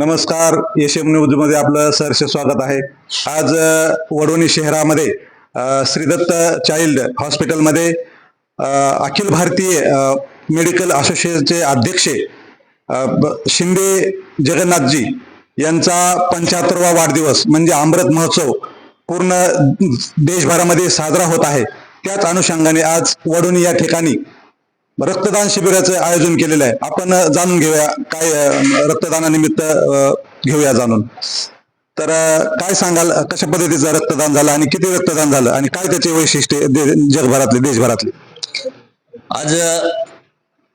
नमस्कार एम न्यूजमध्ये आपलं सरसे स्वागत आहे. आज वडोणी शहरामध्ये श्रीदत्त चाइल्ड हॉस्पिटलमध्ये अखिल भारतीय मेडिकल असोसिएशनचे अध्यक्ष शिंदे जगन्नाथजी यांचा पंच्याहत्तरवा वाढदिवस म्हणजे अमृत महोत्सव पूर्ण देशभरामध्ये साजरा होत आहे. त्याच अनुषंगाने आज वडोणी या ठिकाणी रक्तदान शिबिराचं आयोजन केलेलं आहे. आपण जाणून घेऊया काय रक्तदानानिमित्त घेऊया जाणून. तर काय सांगाल कशा पद्धतीचं रक्तदान झालं आणि किती रक्तदान झालं आणि काय त्याचे वैशिष्ट्य जगभरातले देशभरातले? आज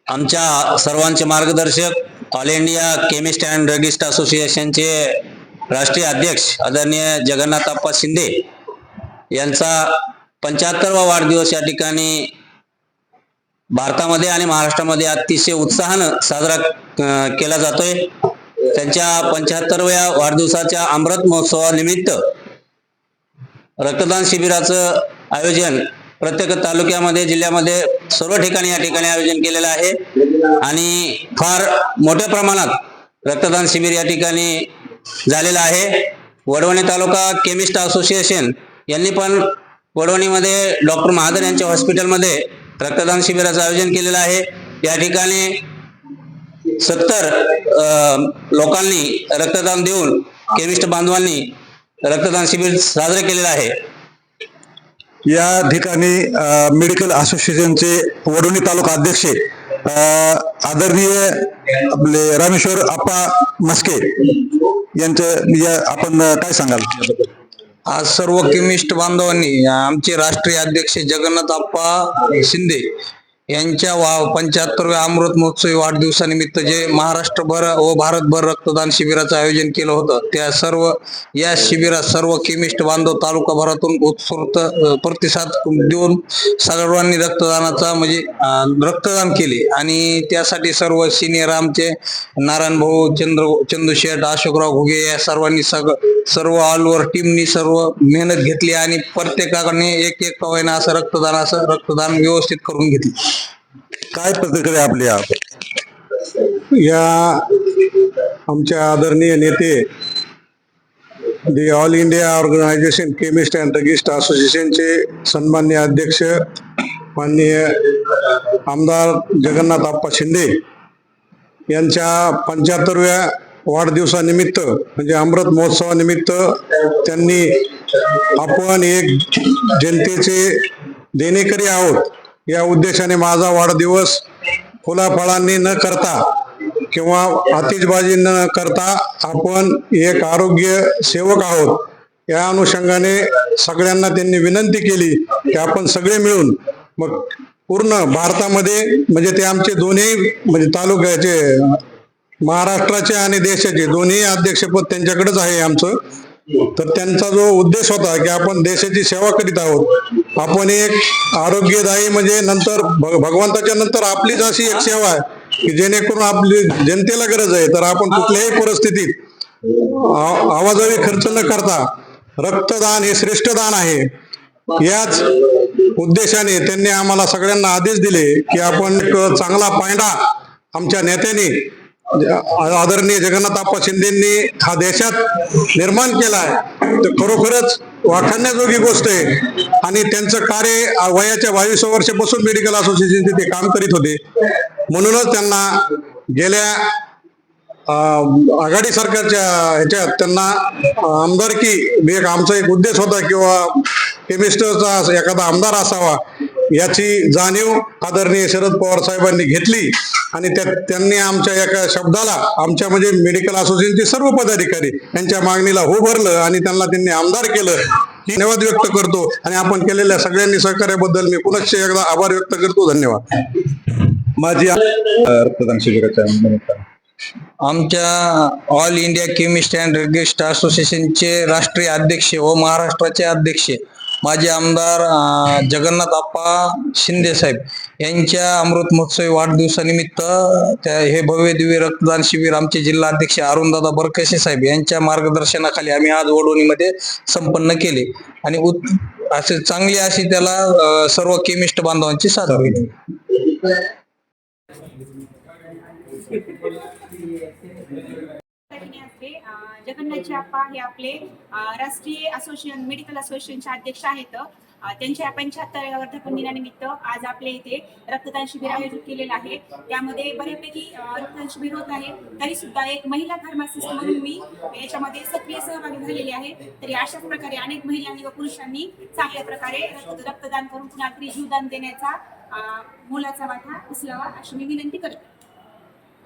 आमच्या सर्वांचे मार्गदर्शक all India chemist and druggist असोसिएशनचे राष्ट्रीय अध्यक्ष आदरणीय जगन्नाथप्पा शिंदे यांचा पंच्याहत्तरवा वाढदिवस या ठिकाणी भारतामध्ये आणि महाराष्ट्रामध्ये अतिशय उत्साहानं साजरा केला जातोय. त्यांच्या पंच्याहत्तरव्या वाढदिवसाच्या अमृत महोत्सवानिमित्त रक्तदान शिबिराचं आयोजन प्रत्येक तालुक्यामध्ये जिल्ह्यामध्ये सर्व ठिकाणी या ठिकाणी आयोजन केलेलं आहे. आणि फार मोठ्या प्रमाणात रक्तदान शिबिर या ठिकाणी झालेलं आहे. वडवणी तालुका केमिस्ट असोसिएशन यांनी पण वडवणीमध्ये डॉक्टर महादर यांच्या हॉस्पिटलमध्ये रक्तदान शिबिराचं आयोजन केलेलं आहे. या ठिकाणी सत्तर लोकांनी रक्तदान देऊन केमिस्ट बांधवांनी रक्तदान शिबिर साजरे केलेलं आहे. या ठिकाणी मेडिकल असोसिएशनचे वडोणी तालुका अध्यक्ष आदरणीय आपले रामेश्वर आप्पा मस्के यांचं आपण काय सांगाल? आज सर्व केमिस्ट बांधवांनी आमचे राष्ट्रीय अध्यक्ष जगन्नाथ आप्पा शिंदे यांच्या वा पंच्याहत्तरव्या अमृत महोत्सवी वाढदिवसानिमित्त जे महाराष्ट्रभर व भारतभर रक्तदान शिबिराचं आयोजन केलं होतं त्या सर्व या शिबिरात सर्व केमिस्ट बांधव तालुकाभरातून उत्स्फूर्त प्रतिसाद देऊन सर्वांनी रक्तदानाचा म्हणजे रक्तदान केले. आणि त्यासाठी सर्व सिनियर आमचे नारायण भाऊ चंद्र चंदूशेठ अशोकराव घुगे या सर्वांनी सग सर्व ऑलवर टीमनी सर्व मेहनत घेतली आणि प्रत्येकाने एक एक कवायना असं रक्तदान असं रक्तदान व्यवस्थित करून घेतले. काय प्रतिक्रिया आपल्या या आमच्या आदरणीय नेते the all India organisation chemist and druggist असोसिएशनचे सन्मान्य अध्यक्ष माननीय आमदार जगन्नाथ आप्पा शिंदे यांच्या पंच्याहत्तरव्या वाढदिवसानिमित्त म्हणजे अमृत महोत्सवानिमित्त त्यांनी आपण एक जनतेचे देणेकरी आहोत. या उद्देशाने माझा वाढदिवस फुलाफळांनी न करता किंवा आतिषबाजी न करता आपण एक आरोग्य सेवक आहोत. या अनुषंगाने सगळ्यांना त्यांनी विनंती केली की आपण सगळे मिळून मग पूर्ण भारतामध्ये म्हणजे ते आमचे दोन्ही म्हणजे तालुक्याचे महाराष्ट्राचे आणि देशाचे दोन्ही अध्यक्षपद त्यांच्याकडेच आहे आमचं. तर त्यांचा जो उद्देश होता की आपण देशाची सेवा करीत आहोत. आपण एक आरोग्यदायी म्हणजे नंतर भगवंताच्या नंतर आपलीच अशी एक सेवा आहे की जेणेकरून आपली जनतेला गरज आहे. तर आपण कुठल्याही परिस्थितीत आवाजावी खर्च न करता रक्तदान हे श्रेष्ठ दान आहे. याच उद्देशाने त्यांनी आम्हाला सगळ्यांना आदेश दिले की आपण एक चांगला पायंडा आमच्या नेत्याने म्हणजे आदरणीय जगन्नाथ शिंदेंनी हा देशात निर्माण केला आहे तर खरोखरच वाखाणण्याजोगी गोष्ट आहे. आणि त्यांचं कार्य वयाच्या बावीस वर्षापासून मेडिकल असोसिएशनचे ते काम करीत होते. म्हणूनच त्यांना गेल्या आघाडी सरकारच्या ह्याच्यात त्यांना आमदारकी म्हणजे एक आमचा एक उद्देश होता किंवा केमिस्टरचा एखादा आमदार असावा याची जाणीव आदरणीय शरद पवार साहेबांनी घेतली आणि त्या त्यांनी आमच्या एका शब्दाला आमच्या म्हणजे मेडिकल असोसिएशनचे सर्व पदाधिकारी यांच्या मागणीला हो भरलं आणि त्यांना त्यांनी आमदार केलं. ही धन्यवाद व्यक्त करतो आणि आपण केलेल्या सगळ्यांनी सहकार्याबद्दल मी पुनश्च एकदा आभार व्यक्त करतो. धन्यवाद. माझी रक्तदान शिबिराच्या आमच्या all India chemist and druggist असोसिएशनचे राष्ट्रीय अध्यक्ष व महाराष्ट्राचे अध्यक्ष माजी आमदार जगन्नाथ आप्पा शिंदे साहेब यांच्या अमृत महोत्सवी वाढदिवसानिमित्त त्या हे भव्य दिव्य रक्तदान शिबिर आमचे जिल्हा अध्यक्ष अरुणदादा बरकशे साहेब यांच्या मार्गदर्शनाखाली आम्ही आज वडवणीमध्ये संपन्न केले आणि उत् असे चांगली अशी त्याला सर्व केमिस्ट बांधवांची साथ होईल. असते अं, जगन्नाथजी आप्पा हे आपले राष्ट्रीय असोसिएशन मेडिकल असोसिएशनचे अध्यक्ष आहेत. त्यांच्या पंच्याहत्तराव्या वर्धापन दिनानिमित्त आज आपल्या इथे रक्तदान शिबिर आयोजित केलेलं आहे. त्यामध्ये बऱ्यापैकी रक्तदान शिबिर होत आहे. तरी सुद्धा एक महिला फार्मासिस्ट म्हणून मी याच्यामध्ये सक्रिय सहभागी झालेली आहे. तरी अशाच प्रकारे अनेक महिलांनी व पुरुषांनी चांगल्या प्रकारे रक्तदान करून कुणाला जीवदान देण्याचा मोलाचा वाटा उचलावा अशी मी विनंती करते.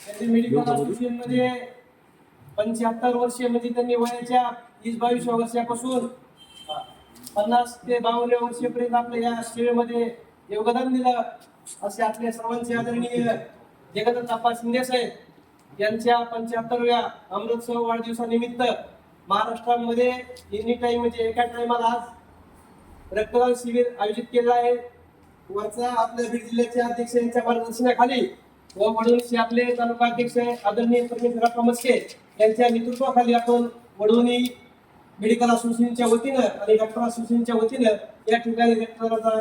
त्यांनी मेडिकल असोसिएशनमध्ये पंच्याहत्तर वर्षे म्हणजे त्यांनी वयाच्या वीस बावीस वर्षापासून पन्नास ते बावन्न वर्षापर्यंत आपल्या या सेवेमध्ये योगदान दिलं. असे आपल्या सर्वांचे आदरणीय जगदत्त आप्पा शिंदे साहेब यांच्या पंच्याहत्तरव्या अमृतसर वाढदिवसानिमित्त महाराष्ट्रामध्ये एनी टाइम म्हणजे एका टायमाला आज रक्तदान शिबिर आयोजित केलं आहे. वरचा आपल्या बीड जिल्ह्याचे अध्यक्ष यांच्या मार्गदर्शनाखाली व वडोलीचे आपले तालुका अध्यक्ष आदरणीय परमेश्वरप्पा मस्के यांच्या नेतृत्वाखाली आपण वडवणी मेडिकल असोसिएशनच्या वतीनं आणि डॉक्टर असोसिएशनच्या वतीनं या ठिकाणी रक्तदानाचा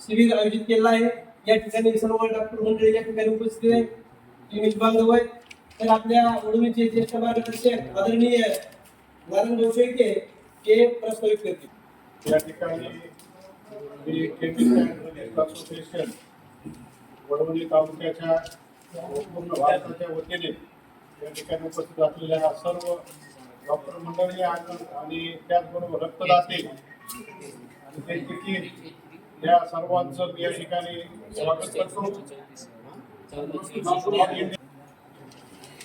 शिबिर आयोजित केला आहे. या ठिकाणी सर्व डॉक्टर मंडळी या ठिकाणी उपस्थित आहे क्लिनिक बांधव आहे. तर आपल्या वडवणीचे ज्येष्ठ मार्गदर्शक आदरणीय नारायण शेळके हे प्रस्तावित करतील. या ठिकाणी मी केमिकल असोसिएशन वडवणी तालुक्याच्या पूर्ण भारताच्या वतीने या ठिकाणी उपस्थित असलेल्या सर्व डॉक्टर मंडळी आणि त्याचबरोबर रक्तदाते आणि त्यांची या सर्वांचं या ठिकाणी स्वागत करतो.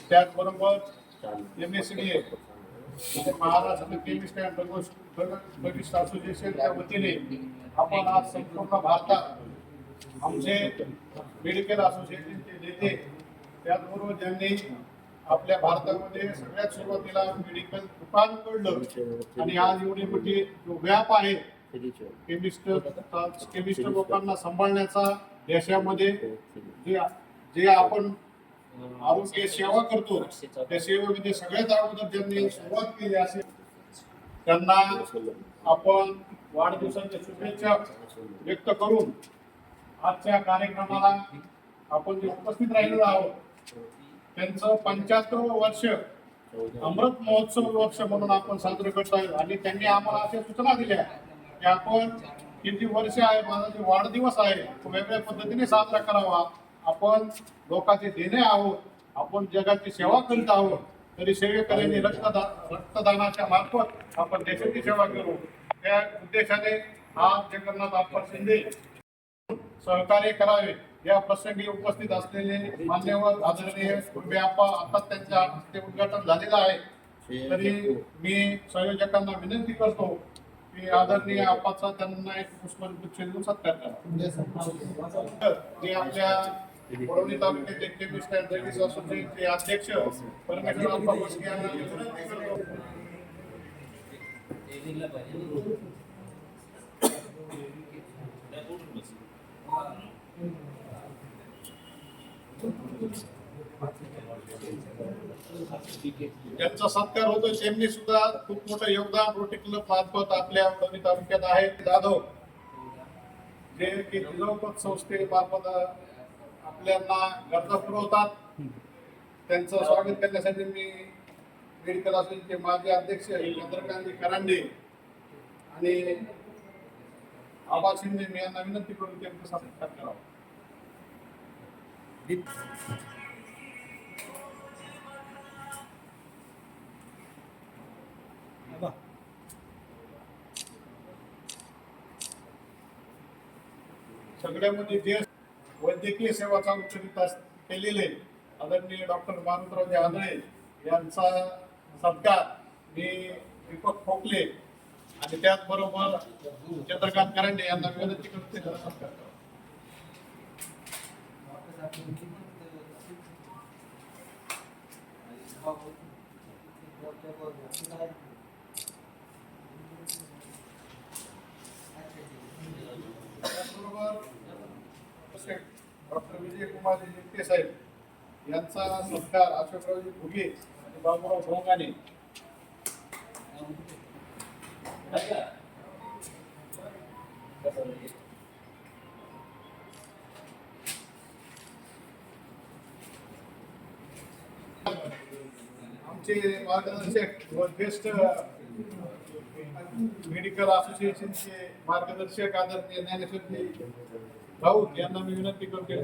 त्याचबरोबर M S D Maharashtra chemist and druggist असोसिएशनच्या वतीने आपण आज संपूर्ण भारतात आमचे मेडिकल असोसिएशनचे नेते त्याचबरोबर ज्यांनी आपल्या भारतामध्ये सगळ्यात सुरुवातीला मेडिकल दुकान पडलं आणि आज एवढी मोठी जो व्याप आहे केमिस्ट केमिस्ट लोकांना सांभाळण्याचा देशामध्ये जे जे आपण आरोग्य सेवा करतो. त्या सेवेमध्ये सगळ्यात अगोदर ज्यांनी सुरुवात केली असेल त्यांना आपण वाढदिवसाच्या शुभेच्छा व्यक्त करून आजच्या कार्यक्रमाला आपण जे उपस्थित राहिलेलो आहोत त्यांचं पंच्याहत्तर वर्ष अमृत महोत्सव वर्ष म्हणून आपण साजरं करतोय आणि त्यांनी आम्हाला अशा सूचना दिल्या की आपण जे वर्ष आहे माझा जे वाढदिवस आहे तो वेगळ्या पद्धतीने साजरा करावा. आपण लोकांचे देणे आहोत आपण जगाची सेवा करीत आहोत तरी सेवेकऱ्यांनी रक्तदा रक्तदानाच्या मार्फत आपण देशाची सेवा करू. त्या उद्देशाने आज जगन्नाथ आप्पा शिंदे सहकार्य करावे या प्रसंगी उपस्थित असलेले मान्यवर आदरणीय आप्पा आता त्यांच्या हस्ते उद्घाटन झालेलं आहे. तरी मी संयोजकांना विनंती करतो की आदरणीय आप्पाचा त्यांना एक पुष्पगुच्छ देऊन सत्कार करा. जे आपल्या वडवणी असोसिएशनचे अध्यक्ष परमेश्वर यांना विनंती करतो ज्यांचा सत्कार होतो त्यांनी सुद्धा खूप मोठं योगदान रोटी क्लब मार्फत आपल्या वडवणी तालुक्यात आहे. जाधव जे की जिजाऊपत संस्थेमार्फत आपल्याला गरजा पुरवतात त्यांचं स्वागत करण्यासाठी मी मेडिकल असोसिएशनचे माजी अध्यक्ष चंद्रकांत करांडे आणि आबा शिंदे मी यांना विनंती करून त्यांचं सत्कार करावा सगळ्यामध्ये जे वैद्यकीय सेवाचा उच्चरित केलेले आदरणीय डॉक्टर मारुतरावजी आंधळे यांचा सत्कार मी दीपक खोकले आणि त्याचबरोबर चंद्रकांत करंडे यांना विनंती करते त्यांना सत्कार करावा. माझे विजयकुमार साहेब यांचा सत्कार अशोकरावजी भुगे आणि बाबूराव भोंगाने आमचे मार्गदर्शक व ज्येष्ठ मेडिकल असोसिएशनचे मार्गदर्शक आदरणीय ज्ञानेश्वरजी राऊत यांना मी विनंती करते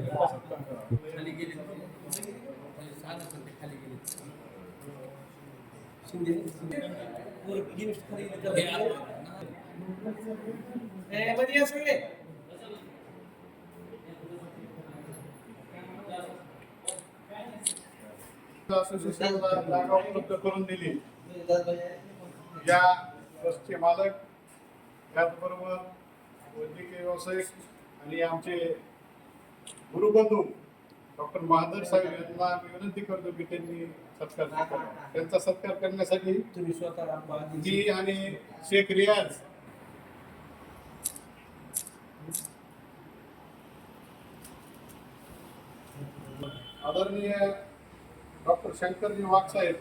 जागा उपलब्ध करून दिली. या ट्रस्टचे मालक त्याचबरोबर वैद्यकीय व्यावसायिक आणि आमचे गुरुबंधू डॉक्टर महादर साहेब यांना विनंती करतो की त्यांनी सत्कार करावा. त्यांचा सत्कार करण्यासाठी तुम्ही स्वतः मी आणि शेख रियाज आदरणीय डॉक्टर शंकरजी वाघसाहेब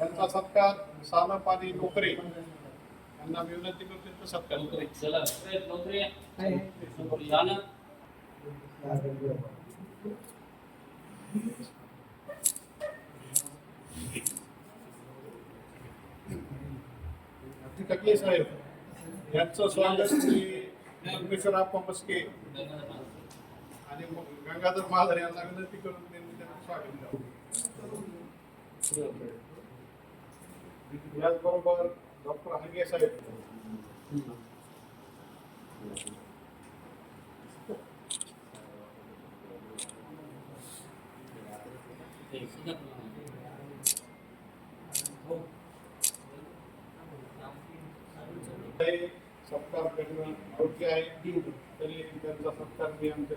यांचा सत्कार सानप आणि नोकरे यांना मी विनंती करतो सत्कार करावा. टके साहेब. यांचं स्वागत श्री परमेश्वरप्पा मस्के आणि गंगाधर महाधर यांना विनंती करून त्यांनी त्यांचं स्वागत करावं याचबरोबर डॉक्टर हंगे साहेब. सत्कार करणं योग्य आहे. तरी त्यांचा सत्कार मी आमच्या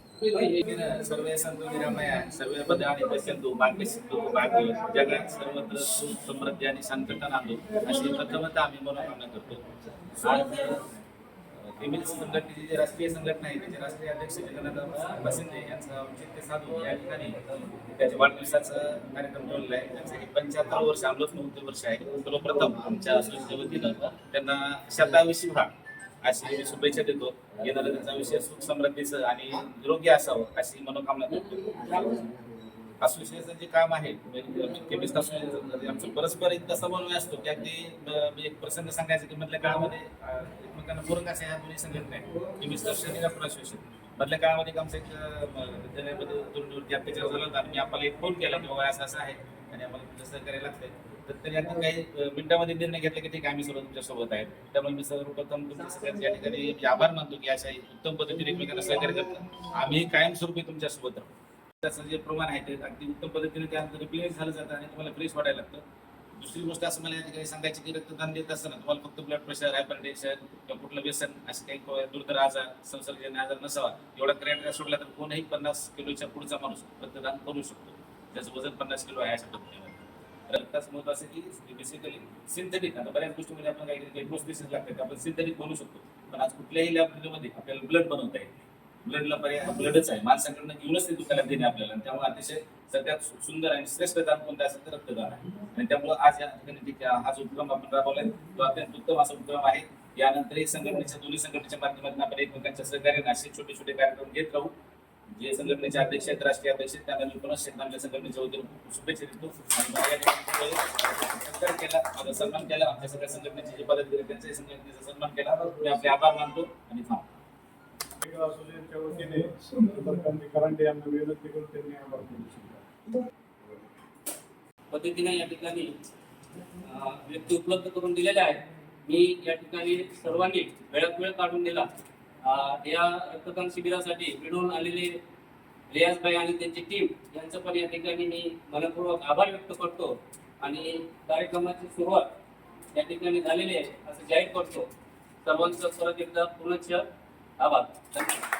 सर्वे संतो निरामय सर्वे बदाणी पश्यंतु मागे सिद्धू मागे जगात सर्वत्र सुख समृद्धी आणि संकट नांदो अशी प्रथमतः आम्ही मनोकामना करतो. आज फेमिली संघटनेची जी राष्ट्रीय संघटना आहे त्याचे राष्ट्रीय अध्यक्ष जगन्नाथ बसिंदे यांचं औचित्य साधून या ठिकाणी त्याच्या वाढदिवसाचा कार्यक्रम ठेवलेला आहे त्यांचं हे पंच्याहत्तर वर्ष अमृत महोत्सव वर्ष आहे सर्वप्रथम आमच्या असोसिएशनच्या वतीनं त्यांना शब्दाविषयी व्हा अशी मी शुभेच्छा देतो. येणारा त्यांचा विषय सुख समृद्धीचं आणि निरोगी असावं अशी मनोकामना करतो असोसिएशनचं जे काम आहे केमिस्ट म्हणजे असोसिएशन आमचं परस्पर इतका समन्वय असतो की अगदी मी एक प्रसंग सांगायचं की मधल्या काळामध्ये एकमेकांना पूरक अशा ह्या दोन्ही संघटना आहेत केमिस्ट असोसिएशन आणि असोसिएशन मधल्या काळामध्ये एक आमचं एक अं, विद्यालयामध्ये दुर्नीवरती अत्याचार झाला होता आणि मी आपल्याला एक फोन केला की बाबा असं असं आहे. आणि आम्हाला तुमचं सहकार्य लागतंय. तर त्यांनी काही मिनिटामध्ये निर्णय घेतला की ठीक आहे आम्ही सर्व तुमच्यासोबत आहेत. त्यामुळे मी सर्वप्रथम तुमच्या सगळ्यांचे या ठिकाणी आभार मानतो की अशा उत्तम पद्धतीने एकमेकांना सहकार्य करतात आम्ही कायमस्वरूपी तुमच्यासोबत राहू. त्याचं जे प्रमाण आहे ते अगदी उत्तम पद्धतीने त्यानंतर रिप्लेस झालं जातं आणि तुम्हाला फ्रेश वाटायला लागतं. दुसरी गोष्ट असं मला या ठिकाणी सांगायची की रक्तदान देत असताना तुम्हाला फक्त ब्लड प्रेशर हायपरटेन्शन किंवा कुठलं व्यसन असे काही दुर्धर आजार संसर्गजन्य आजार नसावा. एवढा क्रायटेरिया सोडला तर कोणीही पन्नास किलोच्या पुढचा माणूस रक्तदान करू शकतो. त्याचं वजन पन्नास किलो आहे अशा पद्धतीने. रक्ताचं महत्त्व असं की बेसिकली सिंथेटिक आता बऱ्याच गोष्टीमध्ये आपण काही काही लागतात आपण सिंथेटिक बनवू शकतो. पण आज कुठल्याही लॅबमध्ये आपल्याला ब्लड बनवता येते ब्लडला पर्याय ब्लडच आहे. माणसाकडनं येऊनच ते दुखायला देणे आपल्याला. त्यामुळे अतिशय सगळ्यात सुंदर आणि श्रेष्ठ दान कोणतं असेल तर रक्तदान आहे. आणि त्यामुळे आज या ठिकाणी हा जो उपक्रम आपण राबवलाय तो अत्यंत उत्तम असा उपक्रम आहे. यानंतरही संघटनेच्या दोन्ही संघटनेच्या माध्यमातून आपण एकमेकांच्या सहकार्याने असे छोटे छोटे कार्यक्रम घेत राहू. जे संघटनेचे अध्यक्ष आहेत राष्ट्रीय अध्यक्ष आहेत त्यांना मी पुन्हा शेत आमच्या संघटनेच्या वतीने शुभेच्छा देतो. आणि सत्कार केला माझा सन्मान केला. आमच्या सगळ्या संघटनेचे जे पदाधिकारी आहेत, त्यांचाही संघटनेचा सन्मान केला. मी आपले आभार मानतो आणि थांबतो. असोसिएशनच्या वतीने करांडे यांना विनंती करून त्यांनी आभार मानले. पद्धतीने या ठिकाणी व्यक्ती उपलब्ध करून दिलेल्या आहेत. मी या ठिकाणी सर्वांनी वेळात वेळ काढून दिला. या रक्तदान शिबिरासाठी मिळून आलेले रियाजभाई आणि त्यांची टीम यांचं पण या ठिकाणी मी मनपूर्वक आभार व्यक्त करतो. आणि कार्यक्रमाची सुरुवात या ठिकाणी झालेली आहे असं जाहीर करतो. सर्वांचं परत एकदा पुनश्च आभार. धन्यवाद.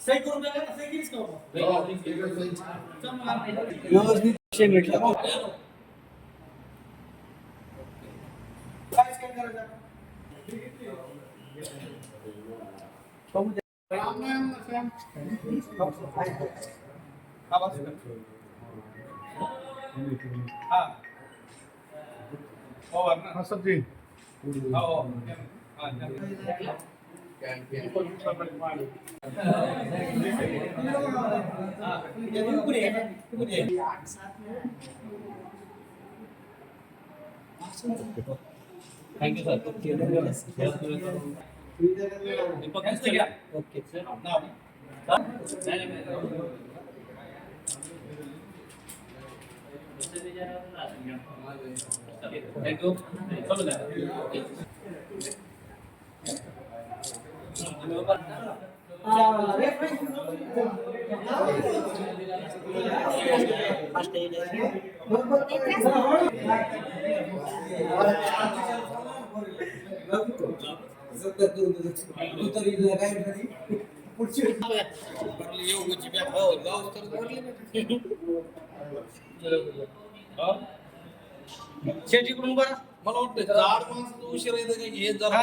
इथं. पाषाण गप दिलं बाळा व्यवस्थित विषय भेटला हा हो ना असं ते हो हो हा, त्या- thank you sir Deepak thank you sir okay sir thank you चलू द्या ओके. शेतीकडून बरं मला वाटतं झाड माणसाचं उशीर येतं की हे जरा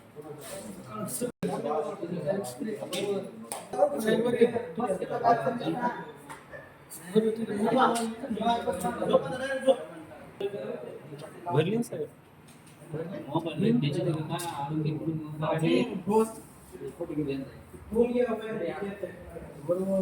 भरली ना साहेब मोबाईल त्याच्याकडे काय आरोग्य कुटुंब आणि फोटो घेऊन बरोबर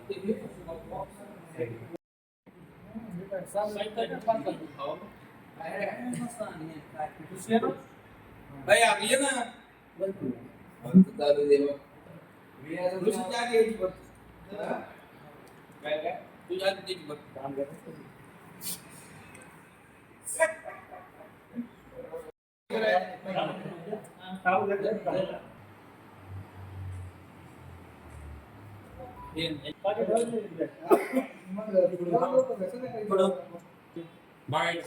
भाई आप ये ना बंद चालू दे मग तुझी त्या देवीची बंद काय काय तुझ्या देवीची बंद काम करत ఇప్పుడు బాయ్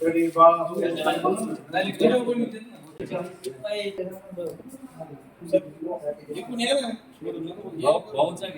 Ready, Bob? ఇప్పుడు నేను బాగుంచాక